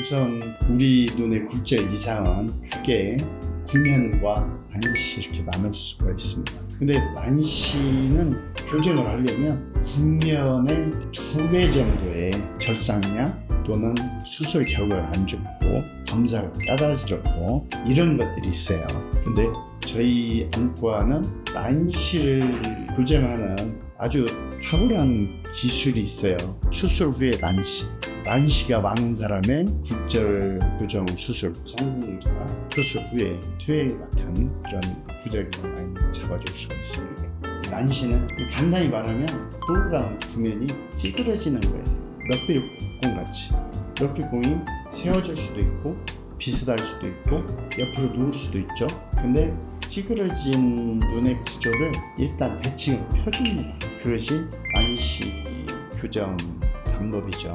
우선 우리 눈의 굴절 이상은 크게 구면과 만시 이렇게 나눌 수가 있습니다. 근데 만시는 교정을 하려면 구면의 두 배 정도의 절상량 또는 수술 결과가 안 좋고 검사가 까다롭고 이런 것들이 있어요. 근데 저희 안과는 만시를 교정하는 아주 탁월한 기술이 있어요. 수술 후에 난시. 난시가 많은 사람의 굴절 교정 수술 성공률과 수술 후에 퇴 같은 그런 부작용을 많이 잡아줄 수가 있습니다. 난시는 간단히 말하면 동그란 구면이 찌그러지는 거예요. 럭비공 같이. 럭비공이 세워질 수도 있고 비슷할 수도 있고 옆으로 누울 수도 있죠. 근데 찌그러진 눈의 구조를 일단 대칭을 펴줍니다. 그것이 만시 교정 방법이죠.